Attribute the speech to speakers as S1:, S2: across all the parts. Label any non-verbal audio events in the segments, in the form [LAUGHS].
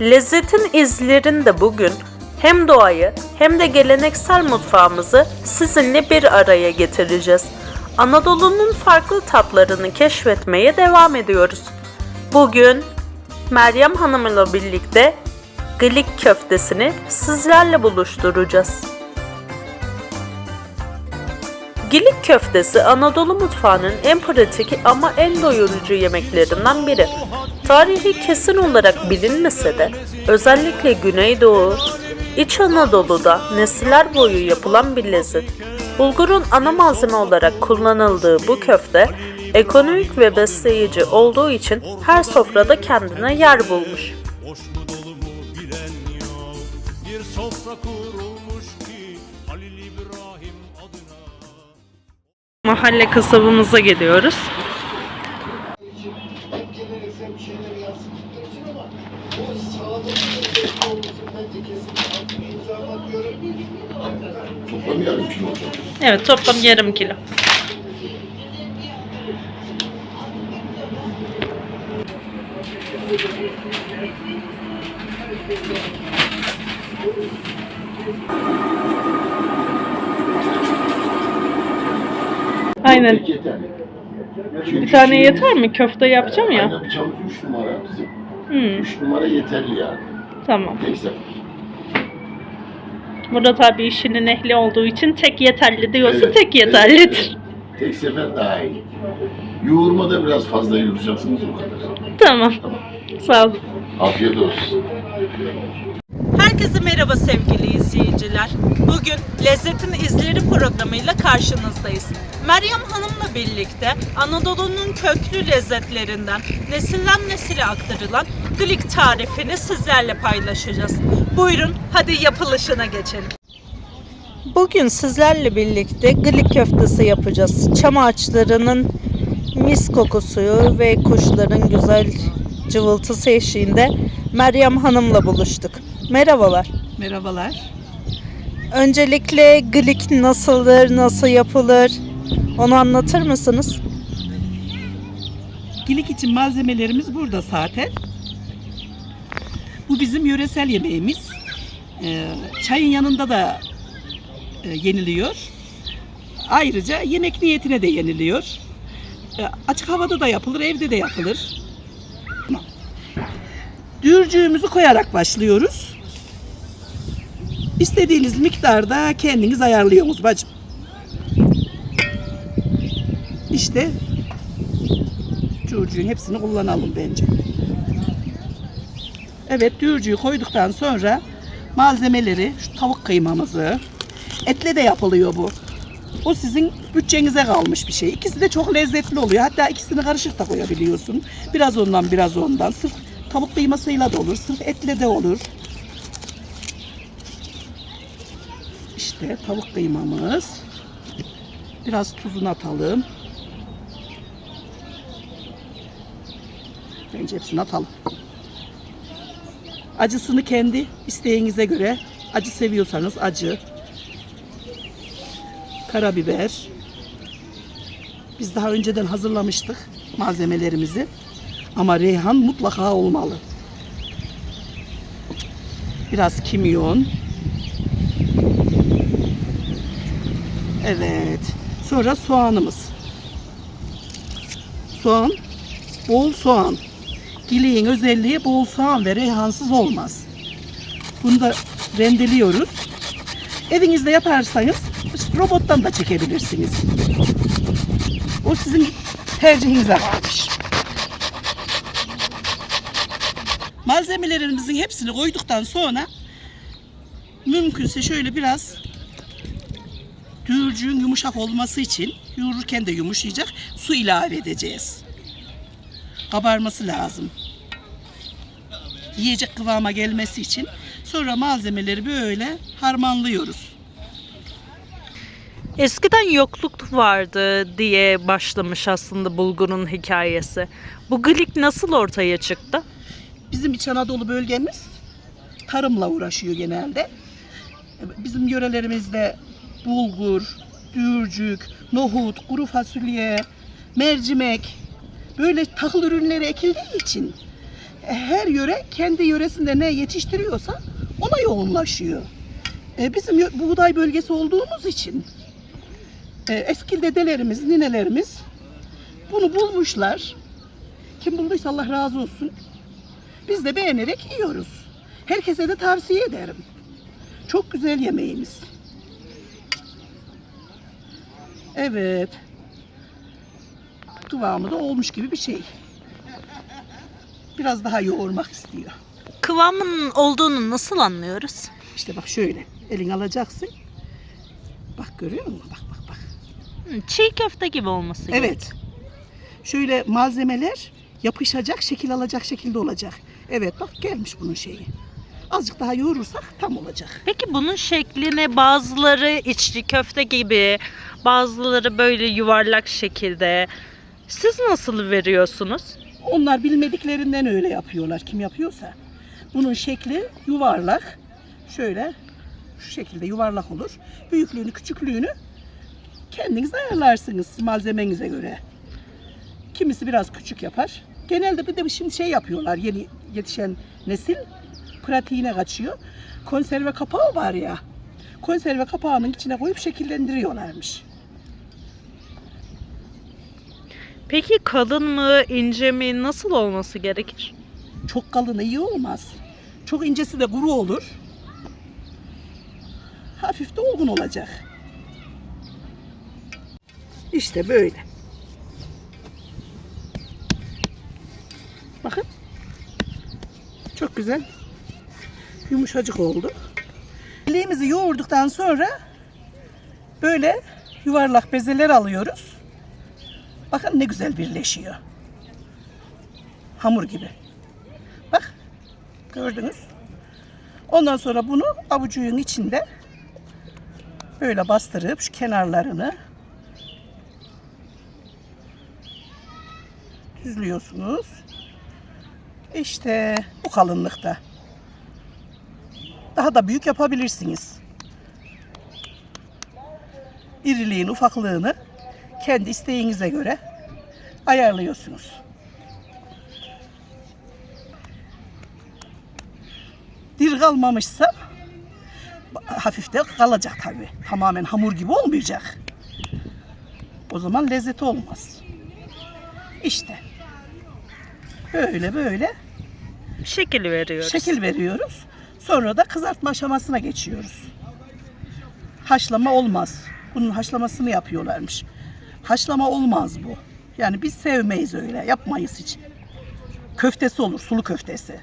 S1: Lezzetin izlerinde bugün hem doğayı hem de geleneksel mutfağımızı sizinle bir araya getireceğiz. Anadolu'nun farklı tatlarını keşfetmeye devam ediyoruz. Bugün Meryem Hanım ile birlikte glik köftesini sizlerle buluşturacağız. Gilik köftesi Anadolu mutfağının en pratik ama en doyurucu yemeklerinden biri. Tarihi kesin olarak bilinmese de özellikle Güneydoğu, İç Anadolu'da nesiller boyu yapılan bir lezzet. Bulgurun ana malzeme olarak kullanıldığı bu köfte ekonomik ve besleyici olduğu için her sofrada kendine yer bulmuş.
S2: Bir sofra kurulmuş ki Halil İbrahim
S3: altını imzalamak diyorum.
S4: Toplam yarım kilo olacak.
S1: Evet toplam yarım kilo. Aynen.
S4: Tek yeterli.
S1: Bir tane yeter mi? Köfte yapacağım ya.
S4: Yapacağımız 3 numara bizim.
S1: Hmm,
S4: 3 numara yeterli yani.
S1: tamam.
S4: Tek sefer.
S1: Murat abi işinin ehli olduğu için tek yeterli diyorsun.
S4: Evet,
S1: tek yeterlidir.
S4: evet. Tek sefer daha iyi. Yoğurmada biraz fazla yoğuracaksınız o kadar.
S1: Tamam. Sağ olun.
S4: Afiyet olsun.
S1: Herkese merhaba sevgili izleyiciler. Bugün Lezzetin İzleri programıyla karşınızdayız. Meryem Hanım'la birlikte Anadolu'nun köklü lezzetlerinden nesilden nesile aktarılan glik tarifini sizlerle paylaşacağız. Buyurun hadi yapılışına geçelim. Bugün sizlerle birlikte glik köftesi yapacağız. Çam ağaçlarının mis kokusu ve kuşların güzel cıvıltısı eşliğinde Meryem Hanım'la buluştuk. Merhabalar.
S5: Merhabalar.
S1: Öncelikle glik nasıldır, nasıl yapılır? Onu anlatır mısınız?
S5: Gilik için malzemelerimiz burada zaten. Bu bizim yöresel yemeğimiz. Ee, çayın yanında da e, yeniliyor. Ayrıca yemek niyetine de yeniliyor. Ee, açık havada da yapılır, evde de yapılır. Dürcüğümüzü koyarak başlıyoruz. İstediğiniz miktarda kendiniz ayarlıyorsunuz bacım. İşte dürcüğün hepsini kullanalım bence. Evet dürcüğü koyduktan sonra malzemeleri, şu tavuk kıymamızı, etle de yapılıyor bu. O sizin bütçenize kalmış bir şey. İkisi de çok lezzetli oluyor. Hatta ikisini karışık da koyabiliyorsun. Biraz ondan biraz ondan. Sırf tavuk kıymasıyla da olur. Sırf etle de olur. İşte tavuk kıymamız. Biraz tuzunu atalım. Bence hepsini atalım. Acısını kendi isteğinize göre acı seviyorsanız acı. Karabiber. Biz daha önceden hazırlamıştık malzemelerimizi. Ama reyhan mutlaka olmalı. Biraz kimyon. Evet. Sonra soğanımız. Soğan, bol soğan. Gileğin özelliği bol soğan ve reyhansız olmaz. Bunu da rendeliyoruz. Evinizde yaparsanız robottan da çekebilirsiniz. O sizin tercihinize kalmış. Malzemelerimizin hepsini koyduktan sonra mümkünse şöyle biraz Düğürcüğün yumuşak olması için yoğururken de yumuşayacak su ilave edeceğiz. Kabarması lazım. Yiyecek kıvama gelmesi için sonra malzemeleri böyle harmanlıyoruz.
S1: Eskiden yokluk vardı diye başlamış aslında bulgurun hikayesi. Bu glik nasıl ortaya çıktı?
S5: Bizim İç Anadolu bölgemiz tarımla uğraşıyor genelde. Bizim yörelerimizde bulgur, düğürcük, nohut, kuru fasulye, mercimek böyle tahıl ürünleri ekildiği için her yöre kendi yöresinde ne yetiştiriyorsa ona yoğunlaşıyor. E, bizim buğday bölgesi olduğumuz için e, eski dedelerimiz, ninelerimiz bunu bulmuşlar. Kim bulduysa Allah razı olsun. Biz de beğenerek yiyoruz. Herkese de tavsiye ederim. Çok güzel yemeğimiz. Evet. Kıvamı da olmuş gibi bir şey. Biraz daha yoğurmak istiyor.
S1: Kıvamının olduğunu nasıl anlıyoruz?
S5: İşte bak şöyle. Elin alacaksın. Bak görüyor musun? Bak bak bak.
S1: Çiğ köfte gibi olması gerek.
S5: Evet. Şöyle malzemeler yapışacak, şekil alacak şekilde olacak. Evet bak gelmiş bunun şeyi. Azıcık daha yoğurursak tam olacak.
S1: Peki bunun şeklini bazıları içli köfte gibi, bazıları böyle yuvarlak şekilde. Siz nasıl veriyorsunuz?
S5: Onlar bilmediklerinden öyle yapıyorlar. Kim yapıyorsa. Bunun şekli yuvarlak. Şöyle şu şekilde yuvarlak olur. Büyüklüğünü, küçüklüğünü kendiniz ayarlarsınız malzemenize göre. Kimisi biraz küçük yapar. Genelde bir de şimdi şey yapıyorlar yeni yetişen nesil pratiğine kaçıyor. Konserve kapağı var ya. Konserve kapağının içine koyup şekillendiriyorlarmış.
S1: Peki kalın mı, ince mi, nasıl olması gerekir?
S5: Çok kalın iyi olmaz. Çok incesi de kuru olur. Hafif de olgun olacak. İşte böyle. Bakın. Çok güzel. Yumuşacık oldu. Bileğimizi yoğurduktan sonra böyle yuvarlak bezeler alıyoruz. Bakın ne güzel birleşiyor. Hamur gibi. Bak gördünüz. Ondan sonra bunu avucuyun içinde böyle bastırıp şu kenarlarını düzlüyorsunuz. İşte bu kalınlıkta. Daha da büyük yapabilirsiniz. İriliğin, ufaklığını kendi isteğinize göre ayarlıyorsunuz. diri kalmamışsa hafif de kalacak tabii. Tamamen hamur gibi olmayacak. O zaman lezzeti olmaz. İşte. Böyle böyle
S1: Şekil veriyoruz.
S5: şekil veriyoruz. Sonra da kızartma aşamasına geçiyoruz. Haşlama olmaz. Bunun haşlamasını yapıyorlarmış. Haşlama olmaz bu. Yani biz sevmeyiz öyle. Yapmayız hiç. Köftesi olur, sulu köftesi.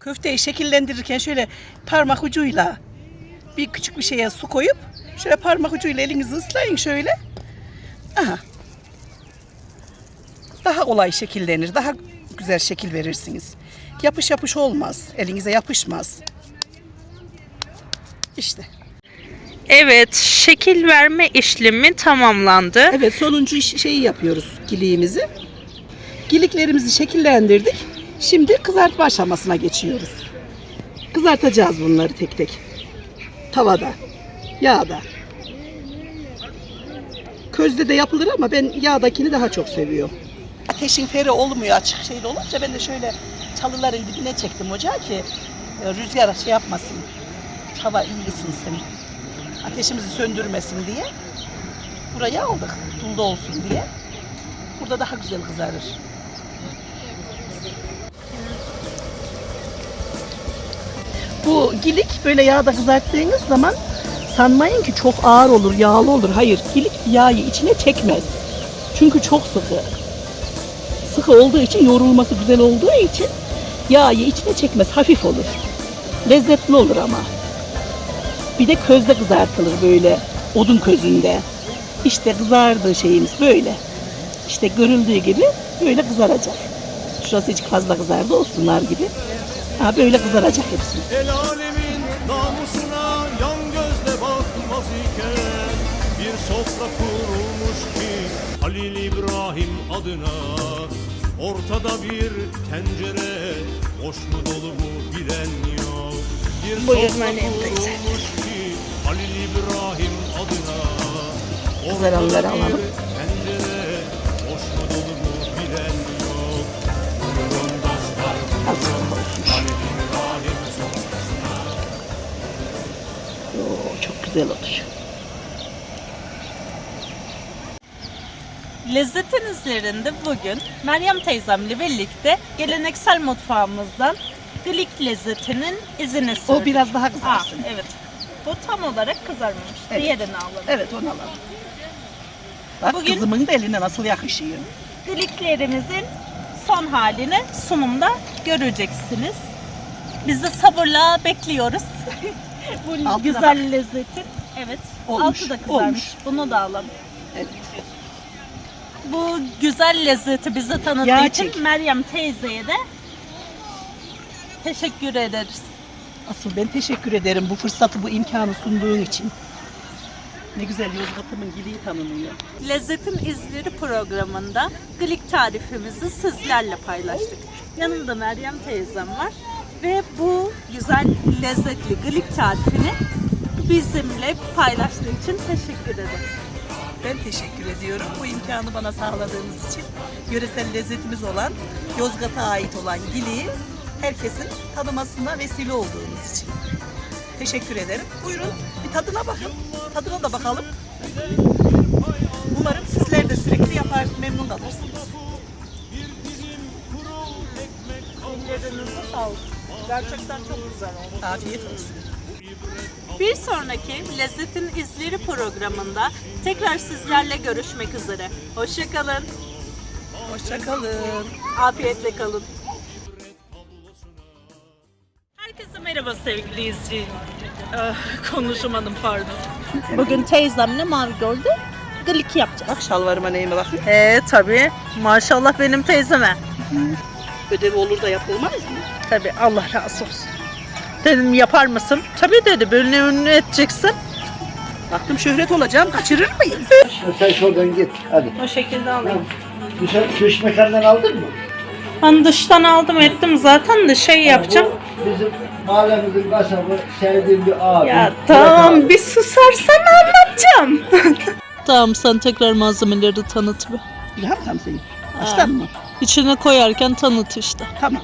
S5: Köfteyi şekillendirirken şöyle parmak ucuyla bir küçük bir şeye su koyup şöyle parmak ucuyla elinizi ıslayın şöyle. Aha. Daha kolay şekillenir. Daha güzel şekil verirsiniz. Yapış yapış olmaz. Elinize yapışmaz. İşte.
S1: Evet, şekil verme işlemi tamamlandı.
S5: Evet sonuncu şeyi yapıyoruz giliğimizi. Giliklerimizi şekillendirdik. Şimdi kızartma aşamasına geçiyoruz. Kızartacağız bunları tek tek. Tavada, yağda. Közde de yapılır ama ben yağdakini daha çok seviyorum. Ateşin feri olmuyor açık şeyde olunca ben de şöyle çalıların dibine çektim ocağı ki e, rüzgar şey yapmasın. Hava iyi ısınsın. Ateşimizi söndürmesin diye. Buraya aldık dulda olsun diye. Burada daha güzel kızarır. Bu gilik böyle yağda kızarttığınız zaman sanmayın ki çok ağır olur, yağlı olur. Hayır, gilik yağı içine çekmez. Çünkü çok sıkı. Sıkı olduğu için, yoğrulması güzel olduğu için yağı içine çekmez, hafif olur. Lezzetli olur ama. Bir de közde kızartılır böyle, odun közünde. İşte kızardığı şeyimiz böyle. İşte görüldüğü gibi böyle kızaracak. Şurası hiç fazla kızardı olsunlar gibi. Ha böyle kızaracak hepsi.
S2: El alemin namusuna yan gözle bakmaz iken Bir sofra kurulmuş ki Halil İbrahim adına Ortada bir tencere Boş mu dolu mu bilen yok Bir sofra ki Halil İbrahim adına. Ortada bir
S5: alalım.
S2: tencere Boş mu dolu mu bilen yok Buyurun dostlar buyurun Halil İbrahim sofrasına.
S5: Çok güzel olur.
S1: Lezzetin izlerinde bugün Meryem teyzemle birlikte geleneksel mutfağımızdan glik lezzetinin izini sürdük.
S5: O biraz daha
S1: Aa,
S5: kızarsın.
S1: evet. Bu tam olarak kızarmamış.
S5: Evet.
S1: Diğerini alalım.
S5: Evet onu alalım. Bak
S1: Bugün-
S5: kızımın da eline nasıl yakışıyor.
S1: Gliklerimizin son halini sunumda göreceksiniz. Biz de sabırla bekliyoruz. [LAUGHS] Bu
S5: Altına
S1: güzel lezzetin. Evet.
S5: Olmuş,
S1: Altı da kızarmış.
S5: olmuş.
S1: Bunu da alalım.
S5: Evet.
S1: Bu güzel lezzeti bize tanıttığı
S5: Yağ
S1: için. Meryem teyzeye de teşekkür ederiz.
S5: Asıl ben teşekkür ederim bu fırsatı, bu imkanı sunduğun için. Ne güzel Yozgat'ımın giliği tanınıyor.
S1: Lezzetin İzleri programında glik tarifimizi sizlerle paylaştık. Yanımda Meryem teyzem var ve bu güzel lezzetli glik tarifini bizimle paylaştığı için teşekkür ederim.
S5: Ben teşekkür ediyorum bu imkanı bana sağladığınız için. Yöresel lezzetimiz olan, Yozgat'a ait olan giliği herkesin tanımasına vesile olduğunuz için. Teşekkür ederim. Buyurun bir tadına bakın. Tadına da bakalım. Umarım sizler de sürekli yapar, memnun kalırsınız.
S1: Ellerinize sağlık. Gerçekten çok güzel oldu.
S5: Afiyet olsun.
S1: Bir sonraki Lezzetin İzleri programında tekrar sizlerle görüşmek üzere. Hoşçakalın.
S5: Hoşçakalın.
S1: Afiyetle kalın. Herkese merhaba sevgili izleyici. Ah, konuşamadım pardon. Bugün teyzemle Mavi Göl'de glik yapacağız.
S5: Bak şalvarıma neyime bakın.
S1: Ee tabii. Maşallah benim teyzeme.
S5: Ödevi olur da yapılmaz mı?
S1: Tabii Allah razı olsun. Dedim yapar mısın? Tabii dedi. Bölünü ünlü edeceksin.
S5: Baktım şöhret olacağım, kaçırır mıyım? [LAUGHS]
S3: Sen şuradan git. Hadi.
S1: O şekilde alayım.
S3: Dışarı su içmekandan aldın mı?
S1: Ben dıştan aldım ettim zaten de şey yapacağım.
S3: Bu bizim mahallemizin kasabı sevdiğim bir abi.
S1: Ya tamam bir susarsan anlatacağım. [LAUGHS] tamam sen tekrar malzemeleri tanıt be.
S5: İlham tam senin. Baştan mı?
S1: İçine koyarken tanıt işte.
S5: Tamam.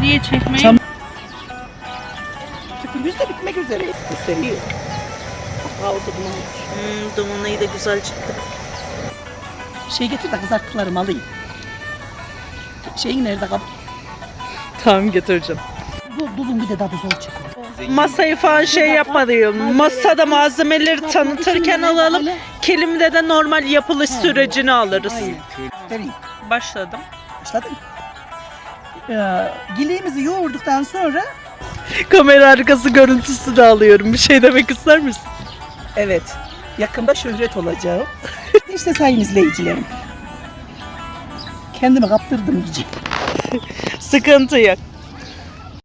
S1: Niye çekmeyi?
S5: Çam- Tüpümüz de bitmek üzere. Gösteriyor. Aldı bunu.
S1: Hmm, dumanı da güzel çıktı.
S5: Şey getir de kızarttıklarımı alayım. Şeyin nerede kap?
S1: Tamam getireceğim.
S5: Bu bulun bir de tadı zor çıkıyor.
S1: Masayı falan şey yapma diyorum. Masada malzemeleri tanıtırken alalım. Kelimde de normal yapılış sürecini alırız.
S5: Göstereyim.
S1: Başladım.
S5: Başladın. Ee, gileğimizi yoğurduktan sonra
S1: Kamera arkası görüntüsü de alıyorum. Bir şey demek ister misin?
S5: evet yakında şöhret olacağım. [LAUGHS] işte sayın izleyicilerim. Kendimi kaptırdım diyeceğim.
S1: Sıkıntı yok.